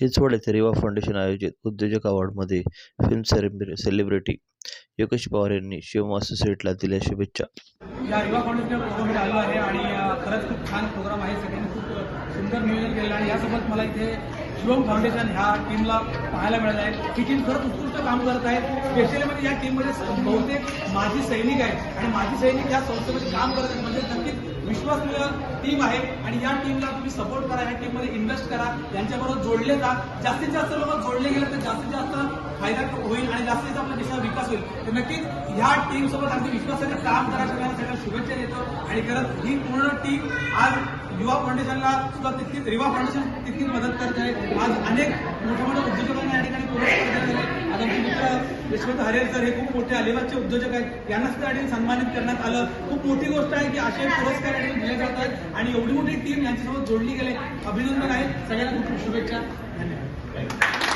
चिंचवड येथे रिवा फाउंडेशन आयोजित उद्योजक अवॉर्डमध्ये film celebrity celebrity Yogesh Pawar यांनी शिवम असोसिएटला दिल्या शुभेच्छा. या युवा फाउंडेशन प्रोग्राम आलो आहे आणि खरंच खूप छान प्रोग्राम आहे. सगळ्यांनी खूप सुंदर नियोजन केलेलं आहे. आणि यासोबत मला इथे शिवम फाउंडेशन ह्या टीमला पाहायला मिळालं आहे. ही टीम खरंच उत्कृष्ट काम करत आहे. स्पेशली म्हणजे या टीममध्ये बहुतेक माजी सैनिक आहेत. आणि माजी सैनिक या संस्थेमध्ये काम करत आहेत. म्हणजे नक्कीच विश्वासनीय टीम आहे. आणि या टीमला तुम्ही सपोर्ट करा. या टीममध्ये इन्व्हेस्ट करा. यांच्याबरोबर जोडले जा. जास्तीत जास्त लोक जोडले गेले तर जास्तीत जास्त फायदा होईल आणि जास्तीत जास्त आपल्या देशाचा विकास होईल. तर नक्कीच ह्या टीमसोबत अगदी विश्वासाने काम करायचं कार्य करत. ही पूर्ण टीम आज युवा फाउंडेशनला सुद्धा तितकीच रिवा फाउंडेशन तितकीच मदत करत आहे. आज अनेक मोठ्या मोठ्या उद्योजकांना या ठिकाणी पुरस्कार देण्यात आज आमचे मित्र यशवंत हरेल सर हे खूप मोठे अलिबागचे उद्योजक आहेत. यांना सुद्धा या ठिकाणी सन्मानित करण्यात आलं. खूप मोठी गोष्ट आहे की असे पुरस्कार या ठिकाणी दिले जात आहेत आणि एवढी मोठी टीम यांच्यासोबत जोडली गेले. अभिनंदन आहे सगळ्यांना खूप खूप शुभेच्छा. धन्यवाद.